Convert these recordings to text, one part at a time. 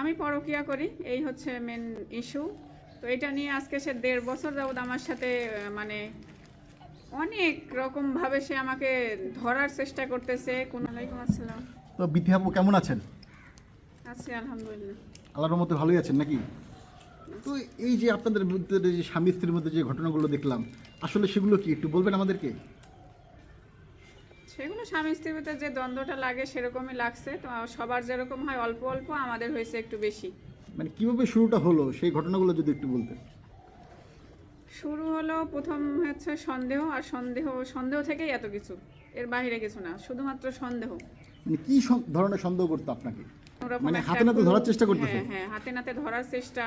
আমি পরকিয়া করি এই হচ্ছে মেন ইস্যু তো এটা নিয়ে আজকে সে দেড় বছর যাবৎ আমার সাথে মানে অনেক রকম ভাবে সে আমাকে ধরার চেষ্টা করতেছে। কোন আলাইকুম আসসালাম। তো বিথি আপু কেমন আছেন? আছি আলহামদুলিল্লাহ। আল্লাহর মতো ভালোই আছেন নাকি? তো এই যে আপনাদের মধ্যে যে স্বামী স্ত্রীর মধ্যে যে ঘটনাগুলো দেখলাম আসলে সেগুলো কি একটু বলবেন আমাদেরকে? সেগুলো স্বামী স্ত্রীর ভিতরে যে দ্বন্দ্বটা লাগে সেরকমই লাগছে। তো সবার যেরকম হয় অল্প অল্প আমাদের হয়েছে একটু বেশি। মানে কীভাবে শুরুটা হলো? সেই ঘটনাগুলো যদি একটু বলতেন শুরু হলো প্রথম হচ্ছে সন্দেহ আর সন্দেহ সন্দেহ থেকেই এত কিছু। এর বাইরে কিছু না শুধুমাত্র সন্দেহ। মানে কি ধরনের সন্দেহ করতো আপনাকে? মানে হাতে নাতে ধরার চেষ্টা করতেছে? হ্যাঁ হ্যাঁ হাতে নাতে ধরার চেষ্টা।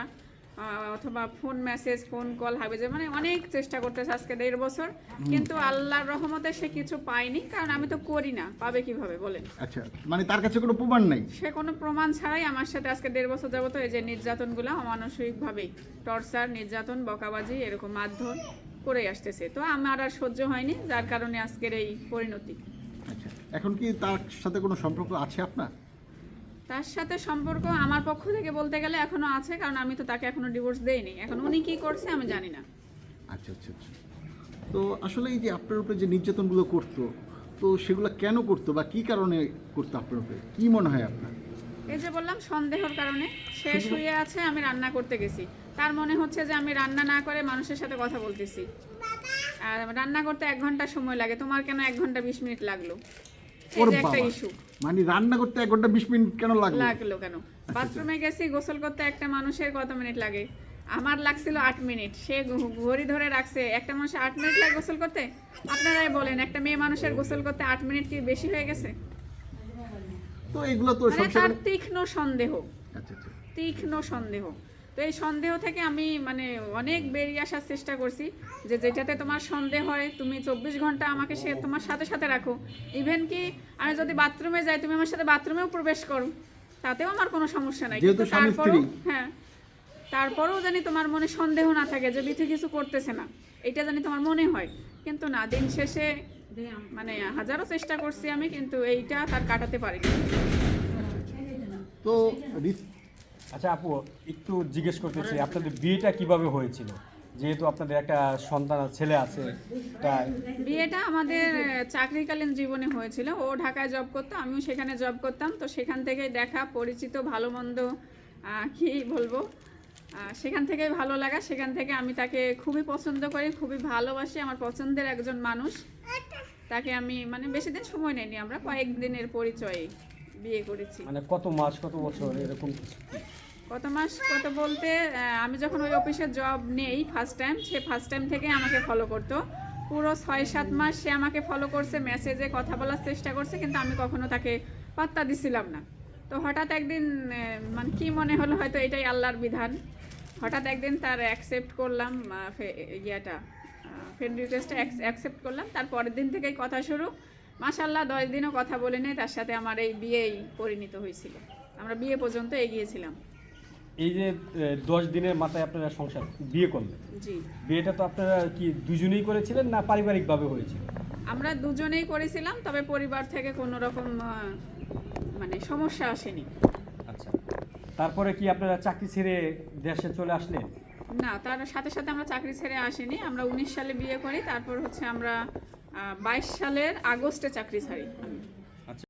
অথবা ফোন মেসেজ ফোন কল হবে যে মানে অনেক চেষ্টা করতেছে আজকে দেড় বছর। কিন্তু আল্লাহর রহমতে সে কিছু পায়নি কারণ আমি তো করি না। পাবে কীভাবে বলেন? আচ্ছা মানে তার কাছে কোনো প্রমাণ নাই? সে কোনো প্রমাণ ছাড়াই আমার সাথে আজকে দেড় বছর যাবত এই যে নির্যাতনগুলো অমানসিকভাবেই টর্চার নির্যাতন বকাবাজি এরকম মারধর করে আসতেছে। তো আমার আর সহ্য হয়নি যার কারণে আজকের এই পরিণতি। আচ্ছা এখন কি তার সাথে কোনো সম্পর্ক আছে আপনার? তার সাথে সম্পর্ক আমার পক্ষ থেকে বলতে গেলে এখনও আছে কারণ আমি তো তাকে এখনও ডিভোর্স দেইনি। এখন উনি কি করছে আমি জানি না। আচ্ছা আচ্ছা আচ্ছা। তো আসলে এই যে আপনার উপরে যে নির্যাতনগুলো করতো তো সেগুলো কেন করতো বা কি কারণে করতো আপনার উপরে? কি মনে হয় আপনার? এই যে বললাম সন্দেহের কারণে। সে শুয়ে আছে আমি রান্না করতে গেছি। তার মনে হচ্ছে যে আমি রান্না না করে মানুষের সাথে কথা বলতেছি। আর রান্না করতে এক ঘণ্টা সময় লাগে। তোমার কেন এক ঘণ্টা বিশ মিনিট লাগল? ওর বাবা। মানে রান্না করতে এক ঘণ্টা বিশ মিনিট কেন লাগল? লাগল কেন? বাথরুমে গেছি গোসল করতে একটা মানুষের কত মিনিট লাগে? আমার লাগছিল আট মিনিট। সে ঘড়ি ধরে রাখছে একটা মানুষের আট মিনিট লাগে গোসল করতে? আপনারাই বলেন একটা মেয়ে মানুষের গোসল করতে আট মিনিট কি বেশি হয়ে গেছে? তো এগুলো তো মানে তার তীক্ষ্ণ সন্দেহ। আচ্ছা আচ্ছা। তীক্ষ্ণ সন্দেহ। তো এই সন্দেহ থেকে আমি মানে অনেক বেরিয়ে আসার চেষ্টা করছি যে যেটাতে তোমার সন্দেহ হয় তুমি চব্বিশ ঘণ্টা আমাকে সে তোমার সাথে সাথে রাখো। ইভেন কি আমি যদি বাথরুমে যাই তুমি আমার সাথে বাথরুমেও প্রবেশ করো তাতেও আমার কোনো সমস্যা নাই। কিন্তু তারপরেও হ্যাঁ তারপরেও জানি তোমার মনে সন্দেহ না থাকে যে বিথি কিছু করতেছে না। এটা জানি তোমার মনে হয়। কিন্তু না দিন শেষে মানে হাজারো চেষ্টা করছি আমি কিন্তু এইটা তার কাটাতে পারিনি। তো আচ্ছা আপু, একটু জিজ্ঞেস করতেছি, আপনাদের বিয়েটা কীভাবে হয়েছিল? যেহেতু আপনাদের একটা সন্তান ছেলে আছে, তাই। বিয়েটা আমাদের চাকরিকালীন জীবনে হয়েছিল। ও ঢাকায় জব করতো, আমিও সেখানে জব করতাম। তো সেখান থেকেই দেখা, পরিচিত, ভালো মন্দ কি বলব? সেখান থেকেই ভালো লাগা, সেখান থেকে আমি তাকে খুবই পছন্দ করি, খুবই ভালোবাসি। আমার পছন্দের একজন মানুষ। তাকে আমি মানে বেশি দিন সময় নেইনি আমরা, কয়েকদিনের পরিচয়ে বিয়ে করেছি। মানে কত মাস কত বছর এরকম কত মাস কত বলতে আমি যখন ওই অফিসে জব নেই ফার্স্ট টাইম সে ফার্স্ট টাইম থেকে আমাকে ফলো করতো। পুরো ছয় সাত মাস সে আমাকে ফলো করছে মেসেজে কথা বলার চেষ্টা করছে কিন্তু আমি কখনো তাকে পাত্তা দিছিলাম না। তো হঠাৎ একদিন মানে কি মনে হলো হয়তো এটাই আল্লাহর বিধান। হঠাৎ একদিন তার অ্যাকসেপ্ট করলাম ইয়েটা ফ্রেন্ড রিকোয়েস্টটা অ্যাকসেপ্ট করলাম। তার পরের দিন থেকেই কথা শুরু মাসাল্লাহ দশ দিনও কথা বলে নেই তার সাথে আমার এই বিয়েই পরিণত হয়েছিল। আমরা বিয়ে পর্যন্ত এগিয়েছিলাম। এই যে দশ দিনের মাথায় আপনারা সংসার বিয়ে করলেন। জি। বিয়েটা তো আপনারা কি দুজনেই করেছিলেন না পারিবারিকভাবে হয়েছিল? আমরা দুজনেই করেছিলাম তবে পরিবার থেকে কোনো রকম মানে সমস্যা আসেনি। আচ্ছা। তারপরে কি আপনারা চাকরি ছেড়ে দেশে চলে আসলেন? না তার সাথে সাথে আমরা চাকরি ছেড়ে আসিনি। আমরা উনিশ সালে বিয়ে করি তারপর হচ্ছে আমরা বাইশ সালের আগস্টে চাকরি ছাড়ি আমি।